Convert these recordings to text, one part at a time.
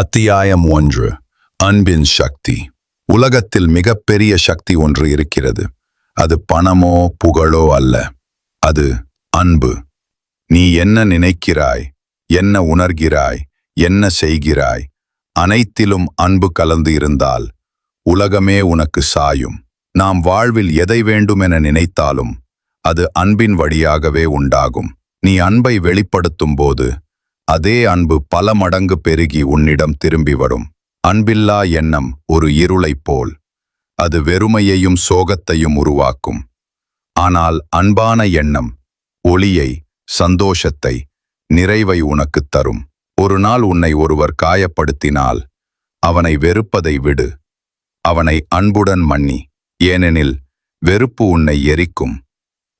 அத்தியாயம் ஒன்று. அன்பின் சக்தி. உலகத்தில் மிகப்பெரிய சக்தி ஒன்று இருக்கிறது. அது பணமோ புகழோ அல்ல. அது அன்பு. நீ என்ன நினைக்கிறாய்? என்ன உணர்கிறாய்? என்ன செய்கிறாய்? அனைத்திலும் அன்பு கலந்து இருந்தால் உலகமே உனக்கு சாயும். நாம் வாழ்வில் எதை வேண்டுமென நினைத்தாலும் அது அன்பின் வழியாகவே உண்டாகும். நீ அன்பை வெளிப்படுத்தும் போது அதே அன்பு பல மடங்கு பெருகி உன்னிடம் திரும்பி வரும். அன்பில்லா எண்ணம் ஒரு இருளைப் போல். அது வெறுமையையும் சோகத்தையும் உருவாக்கும். ஆனால் அன்பான எண்ணம் ஒளியை சந்தோஷத்தை நிறைவை உனக்குத் தரும். ஒரு நாள் உன்னை ஒருவர் காயப்படுத்தினால் அவனை வெறுப்பதை விடு. அவனை அன்புடன் மன்னி. ஏனெனில் வெறுப்பு உன்னை எரிக்கும்.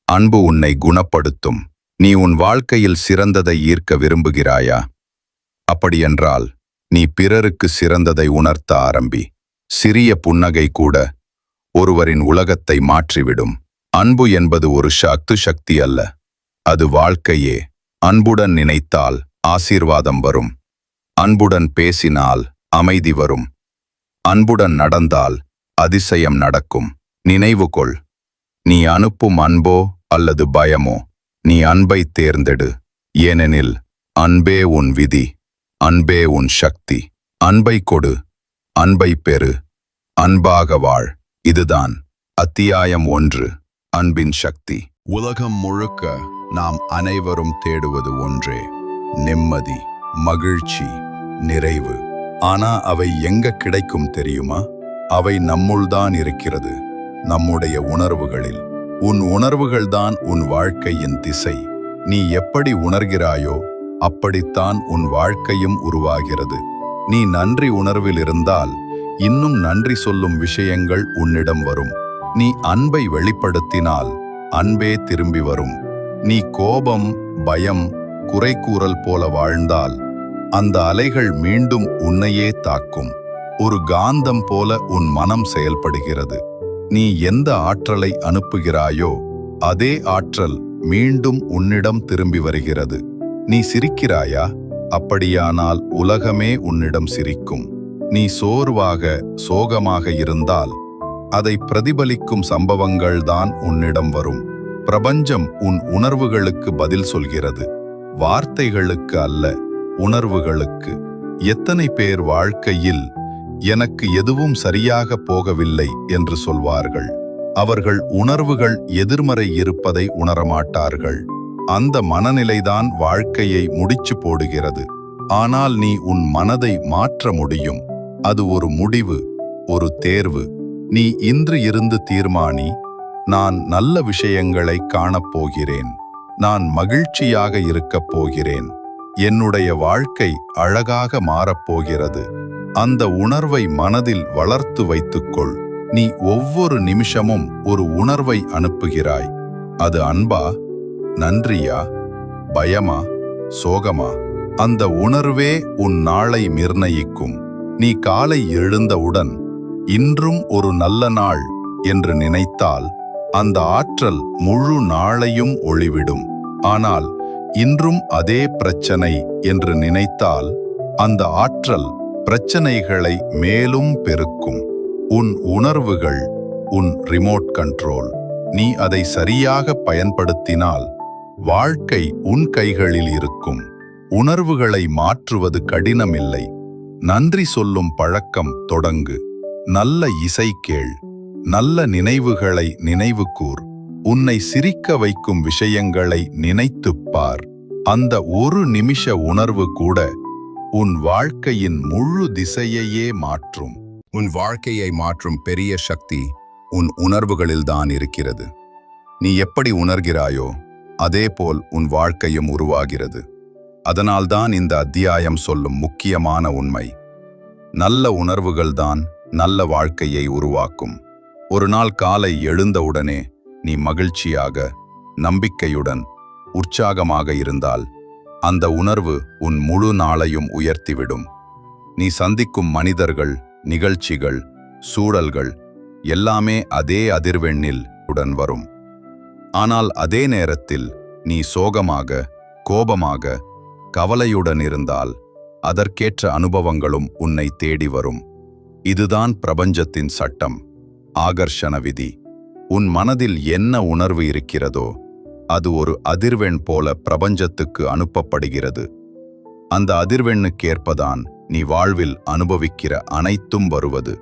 அன்பு உன்னை குணப்படுத்தும். நீ உன் வாழ்க்கையில் சிறந்ததை ஈர்க்க விரும்புகிறாயா? அப்படியென்றால் நீ பிறருக்கு சிறந்ததை உணர்த்த ஆரம்பி. சிறிய புன்னகை கூட ஒருவரின் உலகத்தை மாற்றிவிடும். அன்பு என்பது ஒரு சக்து சக்தி அல்ல. அது வாழ்க்கையே. அன்புடன் நினைத்தால் ஆசீர்வாதம் வரும். அன்புடன் பேசினால் அமைதி வரும். அன்புடன் நடந்தால் அதிசயம் நடக்கும். நினைவுகொள். நீ அனுப்பும் அன்போ அல்லது பயமோ நீ அன்பை தேர்ந்தெடு. ஏனெனில் அன்பே உன் விதி அன்பே உன் சக்தி. அன்பை கொடு அன்பை பெறு அன்பாக வாழ். இதுதான் அத்தியாயம் ஒன்று அன்பின் சக்தி. உலகம் முழுக்க நாம் அனைவரும் தேடுவது ஒன்றே நிம்மதி மகிழ்ச்சி நிறைவு. ஆனா அவை எங்க கிடைக்கும் தெரியுமா? அவை நம்முள்தான் இருக்கிறது நம்முடைய உணர்வுகளில். உன் உணர்வுகள்தான் உன் வாழ்க்கையின் திசை. நீ எப்படி உணர்கிறாயோ அப்படித்தான் உன் வாழ்க்கையும் உருவாகிறது. நீ நன்றி உணர்வில் இருந்தால் இன்னும் நன்றி சொல்லும் விஷயங்கள் உன்னிடம் வரும். நீ அன்பை வெளிப்படுத்தினால் அன்பே திரும்பி வரும். நீ கோபம் பயம் குறை கூறல் போல வாழ்ந்தால் அந்த அலைகள் மீண்டும் உன்னையே தாக்கும். ஒரு காந்தம் போல உன் மனம் செயல்படுகிறது. நீ எந்த ஆற்றலை அனுப்புகிறாயோ அதே ஆற்றல் மீண்டும் உன்னிடம் திரும்பி வருகிறது. நீ சிரிக்கிறாயா? அப்படியானால் உலகமே உன்னிடம் சிரிக்கும். நீ சோர்வாக சோகமாக இருந்தால் அதை பிரதிபலிக்கும் சம்பவங்கள்தான் உன்னிடம் வரும். பிரபஞ்சம் உன் உணர்வுகளுக்கு பதில் சொல்கிறது. வார்த்தைகளுக்கு அல்ல உணர்வுகளுக்கு. எத்தனை பேர் வாழ்க்கையில் எனக்கு எதுவும் சரியாக போகவில்லை என்று சொல்வார்கள். அவர்கள் உணர்வுகள் எதிர்மறை இருப்பதை உணரமாட்டார்கள். அந்த மனநிலைதான் வாழ்க்கையை முடிச்சு போடுகிறது. ஆனால் நீ உன் மனதை மாற்ற முடியும். அது ஒரு முடிவு ஒரு தேர்வு. நீ இன்று இருந்து தீர்மானி நான் நல்ல விஷயங்களை காணப்போகிறேன் நான் மகிழ்ச்சியாக இருக்கப் போகிறேன். என்னுடைய வாழ்க்கை அழகாக மாறப்போகிறது அந்த உணர்வை மனதில் வளர்த்து வைத்துக்கொள். நீ ஒவ்வொரு நிமிஷமும் ஒரு உணர்வை அனுப்புகிறாய். அது அன்பா நன்றியா பயமா சோகமா? அந்த உணர்வே உன் நாளை நிர்ணயிக்கும். நீ காலை எழுந்தவுடன் இன்றும் ஒரு நல்ல நாள் என்று நினைத்தால் அந்த ஆற்றல் முழு நாளையும் ஒளிவிடும். ஆனால் இன்றும் அதே பிரச்சனை என்று நினைத்தால் அந்த ஆற்றல் பிரச்சனைகளை மேலும் பெருக்கும். உன் உணர்வுகள் உன் ரிமோட் கண்ட்ரோல் நீ அதை சரியாக பயன்படுத்தினால் வாழ்க்கை உன் கைகளில் இருக்கும். உணர்வுகளை மாற்றுவது கடினமில்லை. நன்றி சொல்லும் பழக்கம் தொடங்கு. நல்ல இசை கேள். நல்ல நினைவுகளை நினைவுகூர். உன்னை சிரிக்க வைக்கும் விஷயங்களை நினைத்துப் பார். அந்த ஒரு நிமிஷ உணர்வு கூட உன் வாழ்க்கையின் முழு திசையையே மாற்றும். உன் வாழ்க்கையை மாற்றும் பெரிய சக்தி உன் உணர்வுகளில்தான் இருக்கிறது. நீ எப்படி உணர்கிறாயோ அதேபோல் உன் வாழ்க்கையும் உருவாகிறது. அதனால்தான் இந்த அத்தியாயம் சொல்லும் முக்கியமான உண்மை. நல்ல உணர்வுகள்தான் நல்ல வாழ்க்கையை உருவாக்கும். ஒரு நாள் காலை எழுந்தவுடனே நீ மகிழ்ச்சியாக நம்பிக்கையுடன் உற்சாகமாக இருந்தால் அந்த உணர்வு உன் முழு நாளையும் உயர்த்திவிடும். நீ சந்திக்கும் மனிதர்கள் நிகழ்ச்சிகள் சூழல்கள் எல்லாமே அதே அதிர்வெண்ணில் உடன் வரும். ஆனால் அதே நேரத்தில் நீ சோகமாக கோபமாக கவலையுடன் இருந்தால் அதற்கேற்ற அனுபவங்களும் உன்னை தேடி வரும். இதுதான் பிரபஞ்சத்தின் சட்டம் ஆகர்ஷண விதி. உன் மனதில் என்ன உணர்வு இருக்கிறதோ அது ஒரு அதிர்வெண் போல பிரபஞ்சத்துக்கு அனுப்பப்படுகிறது. அந்த அதிர்வெண்ணுக்கேற்பதான் நீ வாழ்வில் அனுபவிக்கிற அனைத்தும் வருவது.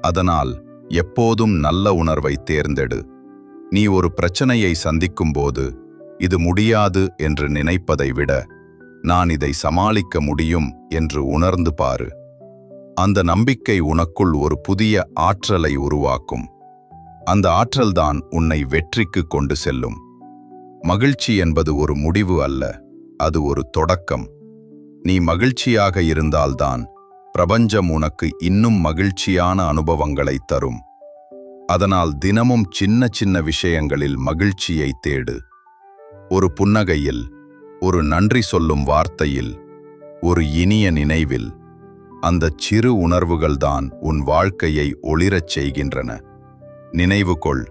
அதனால் எப்போதும் நல்ல உணர்வை தேர்ந்தெடு. நீ ஒரு பிரச்சனையை சந்திக்கும்போது இது முடியாது என்று நினைப்பதை விட நான் இதை சமாளிக்க முடியும் என்று உணர்ந்து பாரு. அந்த நம்பிக்கை உனக்குள் ஒரு புதிய ஆற்றலை உருவாக்கும். அந்த ஆற்றல்தான் உன்னை வெற்றிக்கு கொண்டு செல்லும். மகிழ்ச்சி என்பது ஒரு முடிவு அல்ல அது ஒரு தொடக்கம். நீ மகிழ்ச்சியாக இருந்தால்தான் பிரபஞ்சம் உனக்கு இன்னும் மகிழ்ச்சியான அனுபவங்களை தரும். அதனால் தினமும் சின்ன சின்ன விஷயங்களில் மகிழ்ச்சியை தேடு. ஒரு புன்னகையில் ஒரு நன்றி சொல்லும் வார்த்தையில் ஒரு இனிய நினைவில் அந்தச் சிறு உணர்வுகள்தான் உன் வாழ்க்கையை ஒளிரச் செய்கின்றன. நினைவு கொள்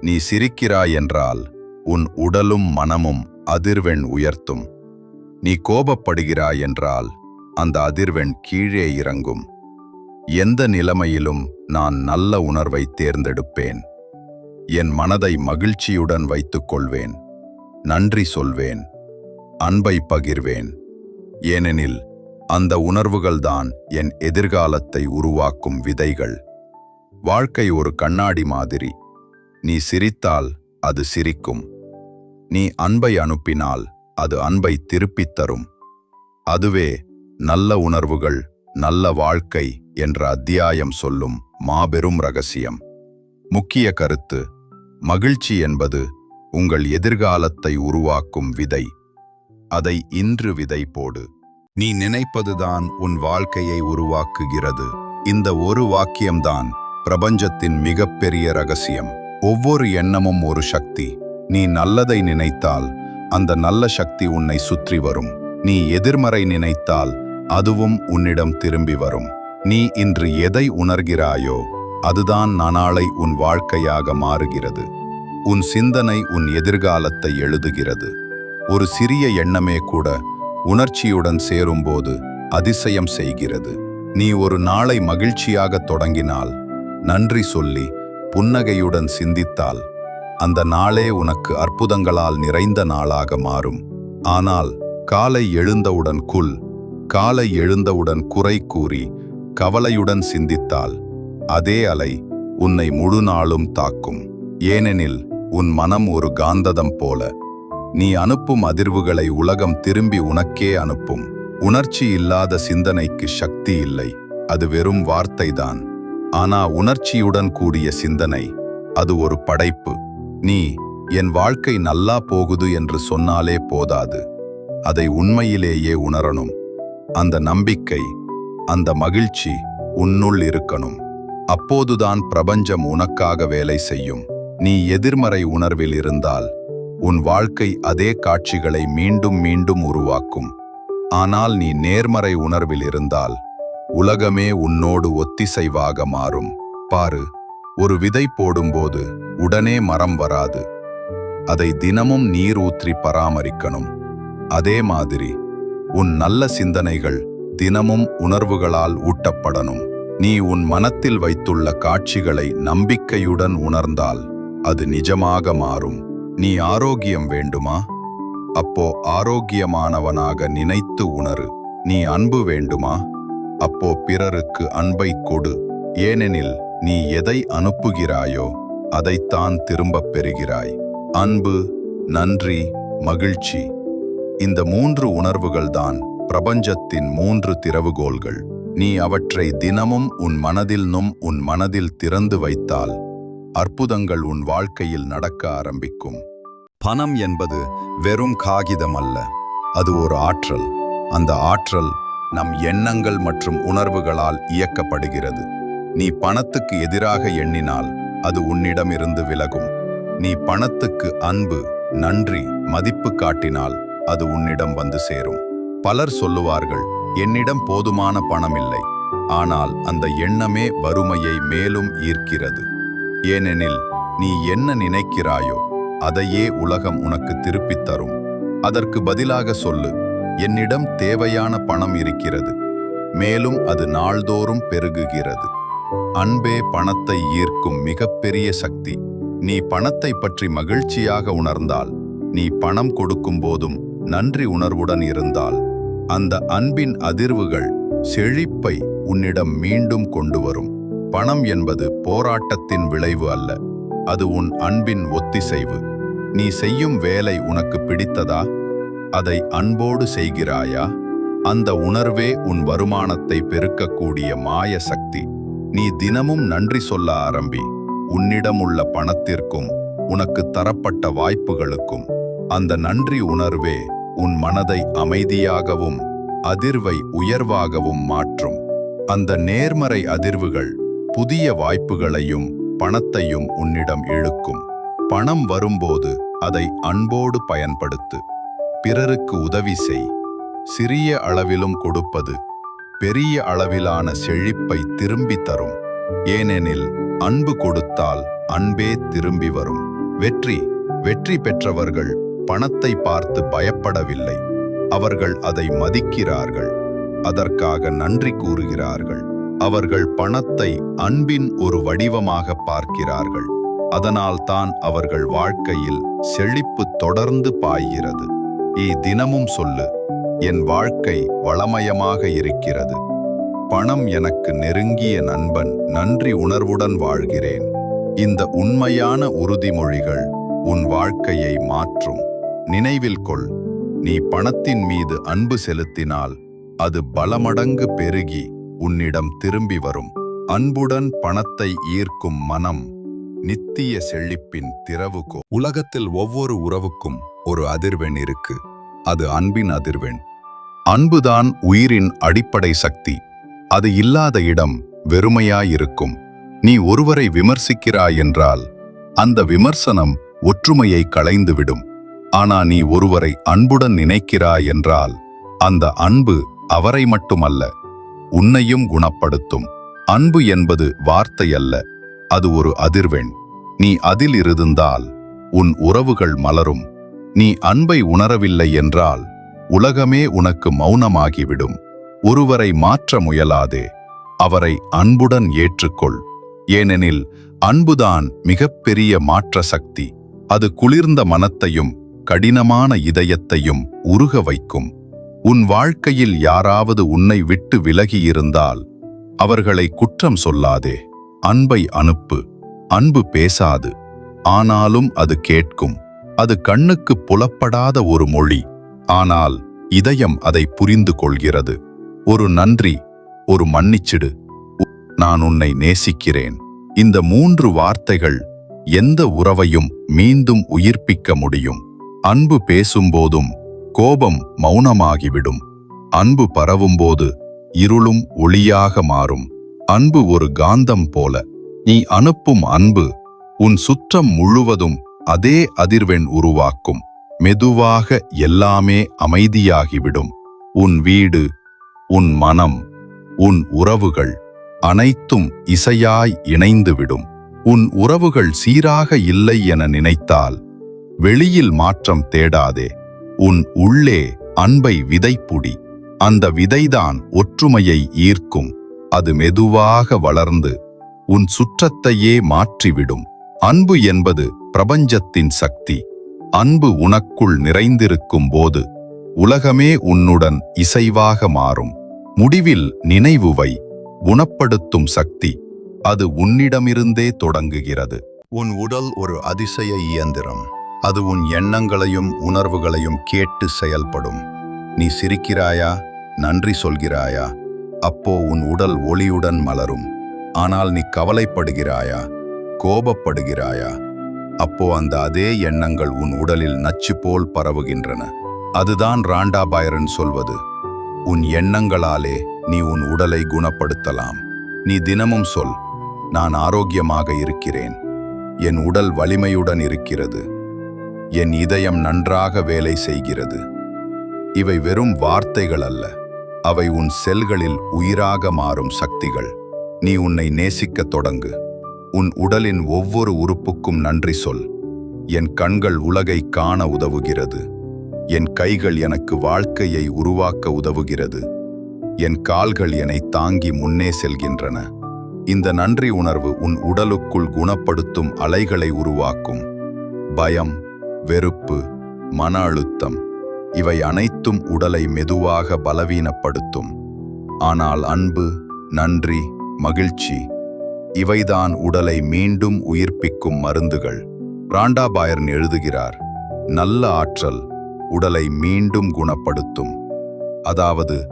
நீ சிரிக்கிறாய் என்றால் உன் உடலும் மனமும் அதிர்வெண் உயர்த்தும். நீ கோபப்படுகிறாய் என்றால் அந்த அதிர்வெண் கீழே இறங்கும். எந்த நிலைமையிலும் நான் நல்ல உணர்வை தேர்ந்தெடுப்பேன். என் மனதை மகிழ்ச்சியுடன் வைத்துக் கொள்வேன் நன்றி சொல்வேன். அன்பை பகிர்வேன். ஏனெனில் அந்த உணர்வுகள்தான் என் எதிர்காலத்தை உருவாக்கும் விதைகள். வாழ்க்கை ஒரு கண்ணாடி மாதிரி. நீ சிரித்தால் அது சிரிக்கும். நீ அன்பை அனுப்பினால் அது அன்பை திருப்பித் தரும். அதுவே நல்ல உணர்வுகள் நல்ல வாழ்க்கை என்ற அத்தியாயம் சொல்லும் மாபெரும் ரகசியம் முக்கிய கருத்து மகிழ்ச்சி என்பது உங்கள் எதிர்காலத்தை உருவாக்கும் விதை. அதை இன்று விதை போடு. நீ நினைப்பதுதான் உன் வாழ்க்கையை உருவாக்குகிறது. இந்த ஒரு வாக்கியம்தான் பிரபஞ்சத்தின் மிகப்பெரிய ரகசியம் ஒவ்வொரு எண்ணமும் ஒரு சக்தி. நீ நல்லதை நினைத்தால் அந்த நல்ல சக்தி உன்னை சுற்றி வரும். நீ எதிர்மறை நினைத்தால் அதுவும் உன்னிடம் திரும்பி வரும். நீ இன்று எதை உணர்கிறாயோ அதுதான் நாளை உன் வாழ்க்கையாக மாறுகிறது. உன் சிந்தனை உன் எதிர்காலத்தை எழுதுகிறது. ஒரு சிறிய எண்ணமே கூட உணர்ச்சியுடன் சேரும்போது அதிசயம் செய்கிறது. நீ ஒரு நாளை மகிழ்ச்சியாக தொடங்கினால் நன்றி சொல்லி புன்னகையுடன் சிந்தித்தால் அந்த நாளே உனக்கு அற்புதங்களால் நிறைந்த நாளாக மாறும். ஆனால் காலை எழுந்தவுடன் குல் காலை எழுந்தவுடன் குறை கூறி கவலையுடன் சிந்தித்தால் அதே அலை உன்னை முழு நாளும் தாக்கும். ஏனெனில் உன் மனம் ஒரு காந்ததம் போல. நீ அனுப்பும் அதிர்வுகளை உலகம் திரும்பி உனக்கே அனுப்பும். உணர்ச்சி இல்லாத சிந்தனைக்கு சக்தி இல்லை. அது வெறும் வார்த்தைதான். ஆனா உணர்ச்சியுடன் கூடிய சிந்தனை அது ஒரு படைப்பு. நீ என் வாழ்க்கை நல்லா போகுது என்று சொன்னாலே போதாது. அதை உண்மையிலேயே உணரணும். அந்த நம்பிக்கை அந்த மகிழ்ச்சி உன்னுள் இருக்கணும். அப்போதுதான் பிரபஞ்சம் உனக்காக வேலை செய்யும். நீ எதிர்மறை உணர்வில் இருந்தால் உன் வாழ்க்கை அதே காட்சிகளை மீண்டும் மீண்டும் உருவாக்கும். ஆனால் நீ நேர்மறை உணர்வில் இருந்தால் உலகமே உன்னோடு ஒத்திசைவாக மாறும். பாரு ஒரு விதை போடும்போது உடனே மரம் வராது. அதை தினமும் நீர் ஊற்றி பராமரிக்கணும். அதே மாதிரி உன் நல்ல சிந்தனைகள் தினமும் உணர்வுகளால் ஊட்டப்படணும். நீ உன் மனத்தில் வைத்துள்ள காட்சிகளை நம்பிக்கையுடன் உணர்ந்தால் அது நிஜமாக மாறும். நீ ஆரோக்கியம் வேண்டுமா? அப்போ ஆரோக்கியமானவனாக நினைத்து உணரு. நீ அன்பு வேண்டுமா? அப்போ பிறருக்கு அன்பை கொடு. ஏனெனில் நீ எதை அனுப்புகிறாயோ அதைத்தான் திரும்பப் பெறுகிறாய். அன்பு நன்றி மகிழ்ச்சி. இந்த மூன்று உணர்வுகள்தான் பிரபஞ்சத்தின் மூன்று திறவுகோள்கள். நீ அவற்றை தினமும் உன் மனதில்னும் உன் மனதில் திறந்து வைத்தால் அற்புதங்கள் உன் வாழ்க்கையில் நடக்க ஆரம்பிக்கும். பணம் என்பது வெறும் காகிதம் அல்ல அது ஒரு ஆற்றல். அந்த ஆற்றல் நம் எண்ணங்கள் மற்றும் உணர்வுகளால் இயக்கப்படுகிறது. நீ பணத்துக்கு எதிராக எண்ணினால் அது உன்னிடமிருந்து விலகும். நீ பணத்துக்கு அன்பு நன்றி மதிப்பு காட்டினால் அது உன்னிடம் வந்து சேரும். பலர் சொல்லுவார்கள் என்னிடம் போதுமான பணம் இல்லை ஆனால் அந்த எண்ணமே வறுமையை மேலும் ஈர்க்கிறது. ஏனெனில் நீ என்ன நினைக்கிறாயோ அதையே உலகம் உனக்கு திருப்பித் தரும். அதற்கு பதிலாக சொல்லு என்னிடம் தேவையான பணம் இருக்கிறது. மேலும் அது நாள்தோறும் பெருகுகிறது. அன்பே பணத்தை ஈர்க்கும் மிகப்பெரிய சக்தி. நீ பணத்தை பற்றி மகிழ்ச்சியாக உணர்ந்தால் நீ பணம் கொடுக்கும் போதும் நன்றி உணர்வுடன் இருந்தால் அந்த அன்பின் அதிர்வுகள் செழிப்பை உன்னிடம் மீண்டும் கொண்டு வரும். பணம் என்பது போராட்டத்தின் விளைவு அல்ல அது உன் அன்பின் ஒத்திசைவு. நீ செய்யும் வேலை உனக்கு பிடித்ததா? அதை அன்போடு செய்கிறாயா? அந்த உணர்வே உன் வருமானத்தை பெருக்கக்கூடிய மாய சக்தி. நீ தினமும் நன்றி சொல்ல ஆரம்பி. உன்னிடம் உள்ள பணத்திற்கும் உனக்கு தரப்பட்ட வாய்ப்புகளுக்கும் அந்த நன்றி உணர்வே உன் மனதை அமைதியாகவும் அதிர்வை உயர்வாகவும் மாற்றும். அந்த நேர்மறை அதிர்வுகள் புதிய வாய்ப்புகளையும் பணத்தையும் உன்னிடம் இழுக்கும். பணம் வரும்போது அதை அன்போடு பயன்படுத்து. பிறருக்கு உதவி செய். சிறிய அளவிலும் கொடுப்பது பெரிய அளவிலான செழிப்பை திரும்பி தரும். ஏனெனில் அன்பு கொடுத்தால் அன்பே திரும்பி வரும். வெற்றி வெற்றி பெற்றவர்கள் பணத்தை பார்த்து பயப்படவில்லை. அவர்கள் அதை மதிக்கிறார்கள். அதற்காக நன்றி கூறுகிறார்கள். அவர்கள் பணத்தை அன்பின் ஒரு வடிவமாக பார்க்கிறார்கள். அதனால்தான் அவர்கள் வாழ்க்கையில் செழிப்பு தொடர்ந்து பாய்கிறது. இ தினமும் சொல்லு. என் வாழ்க்கை வளமயமாக இருக்கிறது. பணம் எனக்கு நெருங்கிய நண்பன் நன்றி உணர்வுடன் வாழ்கிறேன். இந்த உண்மையான உறுதிமொழிகள் உன் வாழ்க்கையை மாற்றும். நினைவில் கொள் நீ பணத்தின் மீது அன்பு செலுத்தினால் அது பலமடங்கு பெருகி உன்னிடம் திரும்பி வரும். அன்புடன் பணத்தை ஈர்க்கும் மனம் நித்திய செழிப்பின் திறவுகோ உலகத்தில் ஒவ்வொரு உறவுக்கும் ஒரு அதிர்வெண் இருக்கு. அது அன்பின் அதிர்வெண். அன்புதான் உயிரின் அடிப்படை சக்தி. அது இல்லாத இடம் வெறுமையாயிருக்கும். நீ ஒருவரை விமர்சிக்கிறாய் என்றால் அந்த விமர்சனம் ஒற்றுமையை களைந்துவிடும். ஆனா நீ ஒருவரை அன்புடன் நினைக்கிறாய் என்றால் அந்த அன்பு அவரை மட்டுமல்ல உன்னையும் குணப்படுத்தும். அன்பு என்பது வார்த்தை அல்ல அது ஒரு அதிர்வெண். நீ அதில் இருந்தால் உன் உறவுகள் மலரும். நீ அன்பை உணரவில்லை என்றால் உலகமே உனக்கு மௌனமாகிவிடும். ஒருவரை மாற்ற முயலாதே. அவரை அன்புடன் ஏற்றுக்கொள். ஏனெனில் அன்புதான் மிகப்பெரிய மாற்ற சக்தி அது குளிர்ந்த மனத்தையும் கடினமான இதயத்தையும் உருக வைக்கும். உன் வாழ்க்கையில் யாராவது உன்னை விட்டு விலகியிருந்தால் அவர்களை குற்றம் சொல்லாதே. அன்பை அனுப்பு. அன்பு பேசாது. ஆனாலும் அது கேட்கும். அது கண்ணுக்கு புலப்படாத ஒரு மொழி. ஆனால் இதயம் அதை புரிந்து கொள்கிறது ஒரு நன்றி ஒரு மன்னிச்சிடு. நான் உன்னை நேசிக்கிறேன். இந்த மூன்று வார்த்தைகள் எந்த உறவையும் மீண்டும் உயிர்ப்பிக்க முடியும். அன்பு பேசும்போதும் கோபம் மௌனமாகிவிடும். அன்பு பரவும்போது இருளும் ஒளியாக மாறும். அன்பு ஒரு காந்தம் போல. நீ அனுப்பும் அன்பு உன் சுற்றம் முழுவதும் அதே அதிர்வெண் உருவாக்கும். மெதுவாக எல்லாமே அமைதியாகிவிடும். உன் வீடு உன் மனம் உன் உறவுகள் அனைத்தும் இசையாய் இணைந்துவிடும். உன் உறவுகள் சீராக இல்லை என நினைத்தால் வெளியில் மாற்றம் தேடாதே. உன் உள்ளே அன்பை விதைப்புடி. அந்த விதைதான் ஒற்றுமையை ஈர்க்கும். அது மெதுவாக வளர்ந்து உன் சுற்றத்தையே மாற்றிவிடும். அன்பு என்பது பிரபஞ்சத்தின் சக்தி. அன்பு உனக்குள் நிறைந்திருக்கும் போது உலகமே உன்னுடன் இசைவாக மாறும். முடிவில் நினைவுவை குணப்படுத்தும் சக்தி அது உன்னிடமிருந்தே தொடங்குகிறது. உன் உடல் ஒரு அதிசய இயந்திரம். அது உன் எண்ணங்களையும் உணர்வுகளையும் கேட்டு செயல்படும். நீ சிரிக்கிறாயா? நன்றி சொல்கிறாயா? அப்போ உன் உடல் ஒளியுடன் மலரும். ஆனால் நீ கவலைப்படுகிறாயா? கோபப்படுகிறாயா? அப்போ அந்த அதே எண்ணங்கள் உன் உடலில் நச்சு போல் பரவுகின்றன. அதுதான் ராண்டா பைரன் சொல்வது. உன் எண்ணங்களாலே நீ உன் உடலை குணப்படுத்தலாம். நீ தினமும் சொல் நான் ஆரோக்கியமாக இருக்கிறேன். என் உடல் வலிமையுடன் இருக்கிறது. என் இதயம் நன்றாக வேலை செய்கிறது. இவை வெறும் வார்த்தைகள் அல்ல. அவை உன் செல்களில் உயிராக மாறும் சக்திகள். நீ உன்னை நேசிக்கத் தொடங்கு. உன் உடலின் ஒவ்வொரு உறுப்புக்கும் நன்றி சொல். என் கண்கள் உலகை காண உதவுகிறது. என் கைகள் எனக்கு வாழ்க்கையை உருவாக்க உதவுகிறது. என் கால்கள் என்னை தாங்கி முன்னே செல்கின்றன. இந்த நன்றி உணர்வு உன் உடலுக்குள் குணப்படுத்தும் அலைகளை உருவாக்கும். பயம் வெறுப்பு மன அழுத்தம் இவை அனைத்தும் உடலை மெதுவாக பலவீனப்படுத்தும். ஆனால் அன்பு நன்றி மகிழ்ச்சி இவைதான் உடலை மீண்டும் உயிர்ப்பிக்கும் மருந்துகள். ராண்டா பாயர்ன் எழுதுகிறார் நல்ல ஆற்றல் உடலை மீண்டும் குணப்படுத்தும். அதாவது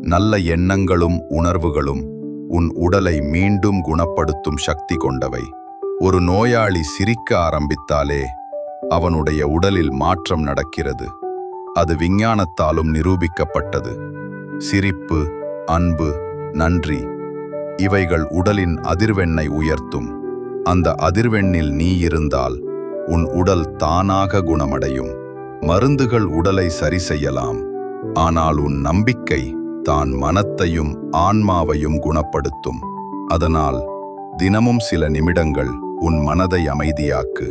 நல்ல எண்ணங்களும் உணர்வுகளும் உன் உடலை மீண்டும் குணப்படுத்தும் சக்தி கொண்டவை. ஒரு நோயாளி சிரிக்க ஆரம்பித்தாலே அவனுடைய உடலில் மாற்றம் நடக்கிறது. அது விஞ்ஞானத்தாலும் நிரூபிக்கப்பட்டது. சிரிப்பு அன்பு நன்றி இவைகள் உடலின் அதிர்வெண்ணை உயர்த்தும். அந்த அதிர்வெண்ணில் நீ இருந்தால் உன் உடல் தானாக குணமடையும். மருந்துகள் உடலை சரி செய்யலாம். ஆனால் உன் நம்பிக்கை தான் மனத்தையும் ஆன்மாவையும் குணப்படுத்தும். அதனால் தினமும் சில நிமிடங்கள் உன் மனதை அமைதியாக்கு.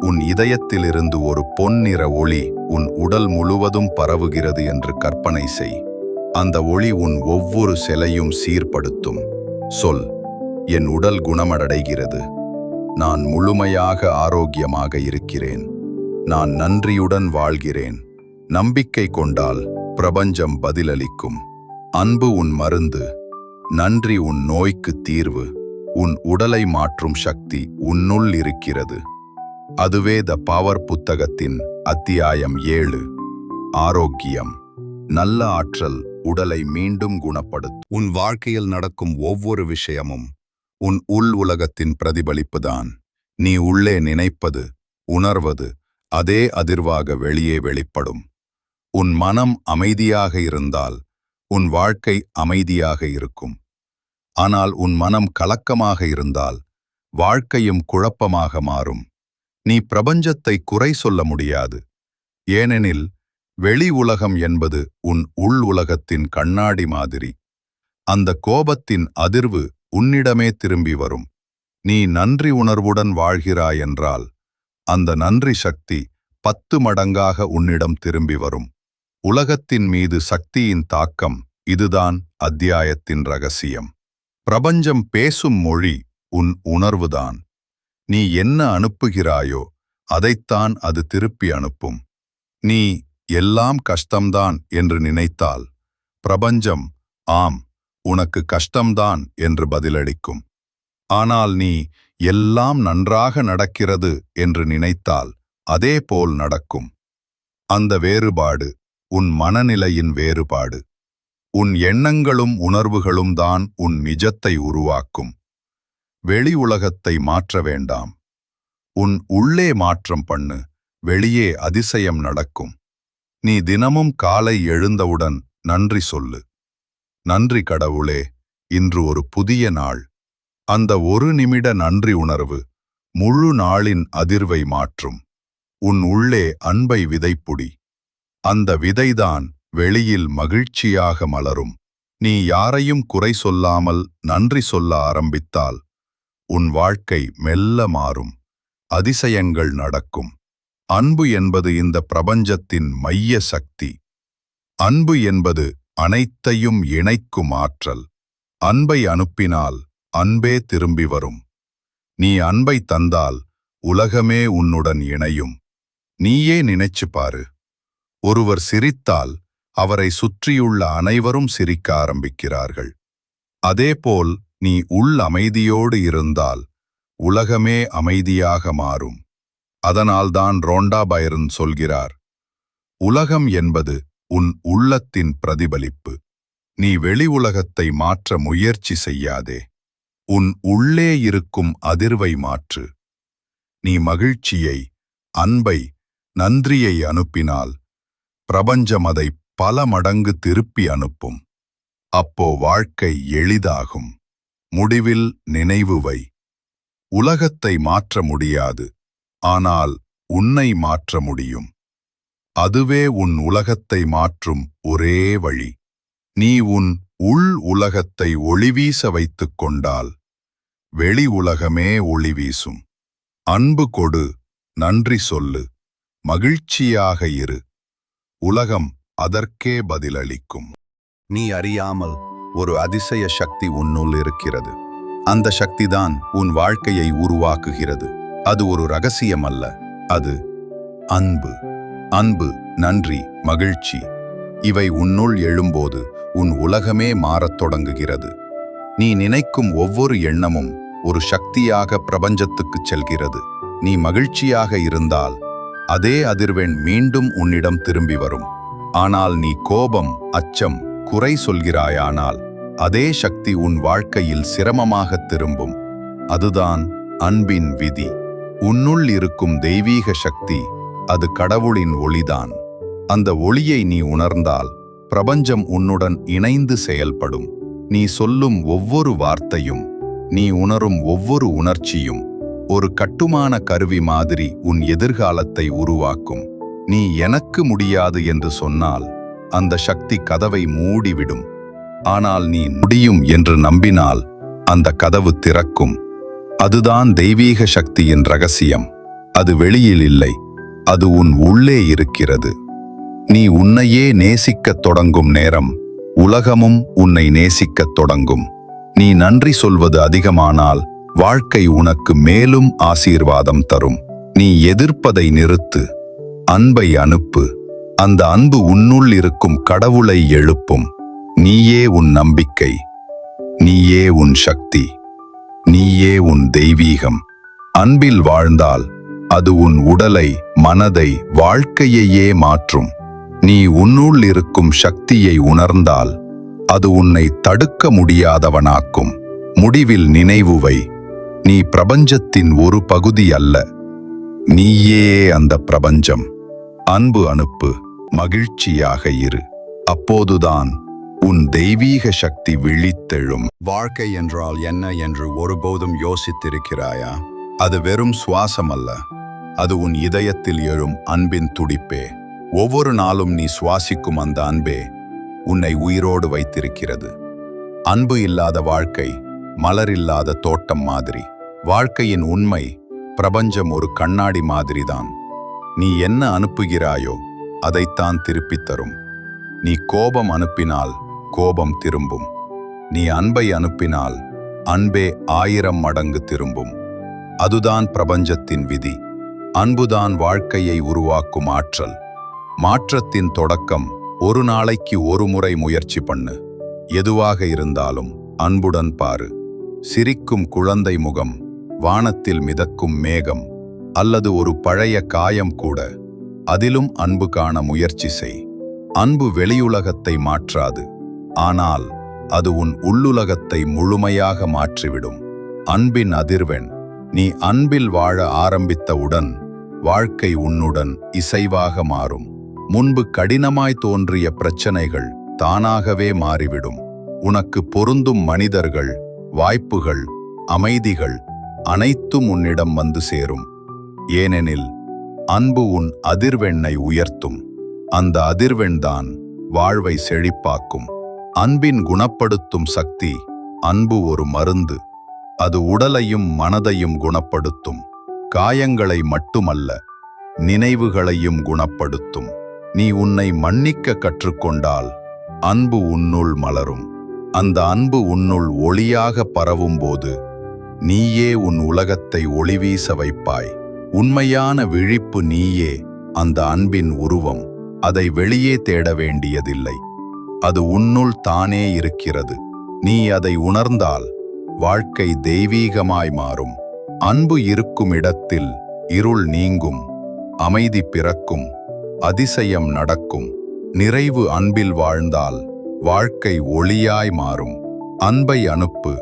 உன் இதயத்திலிருந்து ஒரு பொன்னிற ஒளி உன் உடல் முழுவதும் பரவுகிறது என்று கற்பனை செய். அந்த ஒளி உன் ஒவ்வொரு செலையும் சீர்படுத்தும். சொல் என் உடல் குணமடைகிறது. நான் முழுமையாக ஆரோக்கியமாக இருக்கிறேன். நான் நன்றியுடன் வாழ்கிறேன். நம்பிக்கை கொண்டால் பிரபஞ்சம் பதிலளிக்கும். அன்பு உன் மருந்து. நன்றி உன் நோய்க்கு தீர்வு. உன் உடலை மாற்றும் சக்தி உன்னுள் இருக்கிறது. அதுவே த பவர் புத்தகத்தின் அத்தியாயம் ஏழு. ஆரோக்கியம். நல்ல ஆற்றல் உடலை மீண்டும் குணப்படுத்தும். உன் வாழ்க்கையில் நடக்கும் ஒவ்வொரு விஷயமும் உன் உள் உலகத்தின் பிரதிபலிப்புதான். நீ உள்ளே நினைப்பது உணர்வது அதே அதிர்வாக வெளியே வெளிப்படும். உன் மனம் அமைதியாக இருந்தால் உன் வாழ்க்கை அமைதியாக இருக்கும். ஆனால் உன் மனம் கலக்கமாக இருந்தால் வாழ்க்கையும் குழப்பமாக மாறும். நீ பிரபஞ்சத்தை குறை சொல்ல முடியாது. ஏனெனில் வெளி உலகம் என்பது உன் உள் உலகத்தின் கண்ணாடி மாதிரி. அந்த கோபத்தின் அதிர்வு உன்னிடமே திரும்பி வரும். நீ நன்றி உணர்வுடன் வாழ்கிறாயென்றால் அந்த நன்றி சக்தி பத்து மடங்காக உன்னிடம் திரும்பி வரும். உலகத்தின் மீது சக்தியின் தாக்கம் இதுதான் அத்தியாயத்தின் ரகசியம். பிரபஞ்சம் பேசும் மொழி உன் உணர்வுதான். நீ என்ன அனுப்புகிறாயோ அதைத்தான் அது திருப்பி அனுப்பும். நீ எல்லாம் கஷ்டம்தான் என்று நினைத்தால் பிரபஞ்சம் ஆம் உனக்கு கஷ்டம்தான் என்று பதிலளிக்கும். ஆனால் நீ எல்லாம் நன்றாக நடக்கிறது என்று நினைத்தால் அதேபோல் நடக்கும். அந்த வேறுபாடு உன் மனநிலையின் வேறுபாடு. உன் எண்ணங்களும் உணர்வுகளும் தான் உன் நிஜத்தை உருவாக்கும். வெளி உலகத்தை மாற்ற வேண்டாம். உன் உள்ளே மாற்றம் பண்ணு வெளியே அதிசயம் நடக்கும். நீ தினமும் காலை எழுந்தவுடன் நன்றி சொல்லு. நன்றி கடவுளே இன்று ஒரு புதிய நாள். அந்த ஒரு நிமிட நன்றி உணர்வு முழு நாளின் அதிர்வை மாற்றும். உன் உள்ளே அன்பை விதைப்புடி. அந்த விதைதான் வெளியில் மகிழ்ச்சியாக மலரும். நீ யாரையும் குறை சொல்லாமல் நன்றி சொல்ல ஆரம்பித்தால் உன் வாழ்க்கை மெல்ல மாறும். அதிசயங்கள் நடக்கும். அன்பு என்பது இந்த பிரபஞ்சத்தின் மைய சக்தி. அன்பு என்பது அனைத்தையும் இணைக்கும் ஆற்றல். அன்பை அனுப்பினால் அன்பே திரும்பி வரும். நீ அன்பை தந்தால் உலகமே உன்னுடன் இணையும். நீயே நினைச்சு பாரு. ஒருவர் சிரித்தால் அவரை சுற்றியுள்ள அனைவரும் சிரிக்க ஆரம்பிக்கிறார்கள். அதேபோல் நீ உள் அமைதியோடு இருந்தால் உலகமே அமைதியாக மாறும். அதனால்தான் ரோண்டா பைரன் சொல்கிறார் உலகம் என்பது உன் உள்ளத்தின் பிரதிபலிப்பு. நீ வெளி உலகத்தை மாற்ற முயற்சி செய்யாதே. உன் உள்ளே இருக்கும் அதிர்வை மாற்று. நீ மகிழ்ச்சியை அன்பை நன்றியை அனுப்பினால் பிரபஞ்சம் அதை பல மடங்கு திருப்பி அனுப்பும். அப்போ வாழ்க்கை எளிதாகும். முடிவில் நினைவுவை உலகத்தை மாற்ற முடியாது. ஆனால் உன்னை மாற்ற முடியும். அதுவே உன் உலகத்தை மாற்றும் ஒரே வழி. நீ உன் உள் உலகத்தை ஒளிவீச வைத்துக் கொண்டால் வெளி உலகமே ஒளிவீசும். அன்பு கொடு நன்றி சொல்லு மகிழ்ச்சியாக இரு. உலகம் அதற்கே பதிலளிக்கும். நீ அறியாமல் ஒரு அதிசய சக்தி உன்னுள் இருக்கிறது. அந்த சக்திதான் உன் வாழ்க்கையை உருவாக்குகிறது. அது ஒரு ரகசியம் அல்ல அது அன்பு. அன்பு நன்றி மகிழ்ச்சி. இவை உன்னுள் எழும்போது உன் உலகமே மாறத் தொடங்குகிறது. நீ நினைக்கும் ஒவ்வொரு எண்ணமும் ஒரு சக்தியாக பிரபஞ்சத்துக்குச் செல்கிறது. நீ மகிழ்ச்சியாக இருந்தால் அதே அதிர்வெண் மீண்டும் உன்னிடம் திரும்பி வரும். ஆனால் நீ கோபம் அச்சம் குறை சொல்கிறாயானால் அதே சக்தி உன் வாழ்க்கையில் சிரமமாக திரும்பும். அதுதான் அன்பின் விதி. உன்னுள் இருக்கும் தெய்வீக சக்தி அது கடவுளின் ஒளிதான். அந்த ஒளியை நீ உணர்ந்தால் பிரபஞ்சம் உன்னுடன் இணைந்து செயல்படும். நீ சொல்லும் ஒவ்வொரு வார்த்தையும் நீ உணரும் ஒவ்வொரு உணர்ச்சியும் ஒரு கட்டுமான கருவி மாதிரி உன் எதிர்காலத்தை உருவாக்கும். நீ எனக்கு முடியாது என்று சொன்னால் அந்த சக்தி கதவை மூடிவிடும். ஆனால் நீ முடியும் என்று நம்பினால் அந்த கதவு திறக்கும். அதுதான் தெய்வீக சக்தியின் ரகசியம். அது வெளியில் இல்லை. அது உன் உள்ளே இருக்கிறது. நீ உன்னையே நேசிக்கத் தொடங்கும் நேரம். உலகமும் உன்னை நேசிக்கத் தொடங்கும். நீ நன்றி சொல்வது அதிகமானால் வாழ்க்கை உனக்கு மேலும் ஆசீர்வாதம் தரும். நீ எதிர்ப்பதை நிறுத்து. அன்பை அனுப்பு. அந்த அன்பு உன்னுள் இருக்கும் கடவுளை எழுப்பும். நீயே உன் நம்பிக்கை. நீயே உன் சக்தி. நீயே உன் தெய்வீகம். அன்பில் வாழ்ந்தால் அது உன் உடலை மனதை வாழ்க்கையையே மாற்றும். நீ உன்னுள் இருக்கும் சக்தியை உணர்ந்தால் அது உன்னை தடுக்க முடியாதவனாக்கும். முடிவில் நினைவுவை நீ பிரபஞ்சத்தின் ஒரு பகுதி அல்ல. நீயே அந்த பிரபஞ்சம். அன்பு அனுப்பு மகிழ்ச்சியாக இரு. அப்போதுதான் உன் தெய்வீக சக்தி விழித்தெழும். வாழ்க்கை என்றால் என்ன என்று ஒருபோதும் யோசித்திருக்கிறாயா? அது வெறும் சுவாசம் அல்ல அது உன் இதயத்தில் எழும் அன்பின் துடிப்பே. ஒவ்வொரு நாளும் நீ சுவாசிக்கும் அந்த அன்பே உன்னை உயிரோடு வைத்திருக்கிறது. அன்பு இல்லாத வாழ்க்கை மலர் இல்லாத தோட்டம் மாதிரி. வாழ்க்கையின் உண்மை பிரபஞ்சம் ஒரு கண்ணாடி மாதிரிதான். நீ என்ன அனுப்புகிறாயோ அதைத்தான் திருப்பித் தரும். நீ கோபம் அனுப்பினால் கோபம் திரும்பும். நீ அன்பை அனுப்பினால் அன்பே ஆயிரம் மடங்கு திரும்பும். அதுதான் பிரபஞ்சத்தின் விதி. அன்புதான் வாழ்க்கையை உருவாக்கும் ஆற்றல். மாற்றத்தின் தொடக்கம் ஒரு நாளைக்கு ஒரு முறை முயற்சி பண்ணு. எதுவாக இருந்தாலும் அன்புடன் பாரு. சிரிக்கும் குழந்தை முகம் வானத்தில் மிதக்கும் மேகம் அல்லது ஒரு பழைய காயம் கூட அதிலும் அன்பு காண முயற்சி செய். அன்பு வெளியுலகத்தை மாற்றாது. ஆனால் அது உன் உள்ளுலகத்தை முழுமையாக மாற்றிவிடும். அன்பின் அதிர்வெண் நீ அன்பில் வாழ ஆரம்பித்தவுடன் வாழ்க்கை உன்னுடன் இசைவாக மாறும். முன்பு கடினமாய் தோன்றிய பிரச்சனைகள் தானாகவே மாறிவிடும். உனக்கு பொருந்தும் மனிதர்கள் வாய்ப்புகள் அமைதிகள் அனைத்தும் உன்னிடம் வந்து சேரும். ஏனெனில் அன்பு உன் அதிர்வெண்ணை உயர்த்தும். அந்த அதிர்வெண்தான் வாழ்வை செழிப்பாக்கும். அன்பின் குணப்படுத்தும் சக்தி அன்பு ஒரு மருந்து. அது உடலையும் மனதையும் குணப்படுத்தும். காயங்களை மட்டுமல்ல நினைவுகளையும் குணப்படுத்தும். நீ உன்னை மன்னிக்க கற்றுக்கொண்டால் அன்பு உன்னுள் மலரும். அந்த அன்பு உன்னுள் ஒளியாக பரவும்போது நீயே உன் உலகத்தை ஒளிவீச வைப்பாய். உண்மையான விழிப்பு நீயே அந்த அன்பின் உருவம். அதை வெளியே தேட வேண்டியதில்லை. அது உன்னுள் தானே இருக்கிறது. நீ அதை உணர்ந்தால் வாழ்க்கை தெய்வீகமாய் மாறும். அன்பு இருக்கும் இடத்தில் இருள் நீங்கும். அமைதி பிறக்கும். அதிசயம் நடக்கும். நிறைவு அன்பில் வாழ்ந்தால் வாழ்க்கை ஒளியாய் மாறும். அன்பை அனுப்பு.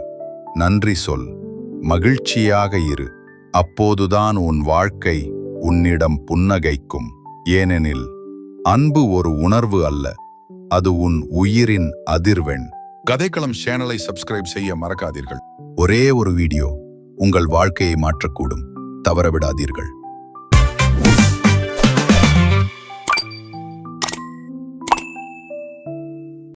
நன்றி சொல். மகிழ்ச்சியாக இரு. அப்போதுதான் உன் வாழ்க்கை உன்னிடம் புன்னகைக்கும். ஏனெனில் அன்பு ஒரு உணர்வு அல்ல. அது உன் உயிரின் அதிர்வெண். கதைக்களம் சேனலை சப்ஸ்கிரைப் செய்ய மறக்காதீர்கள். ஒரே ஒரு வீடியோ உங்கள் வாழ்க்கையை மாற்றக்கூடும். தவறவிடாதீர்கள்.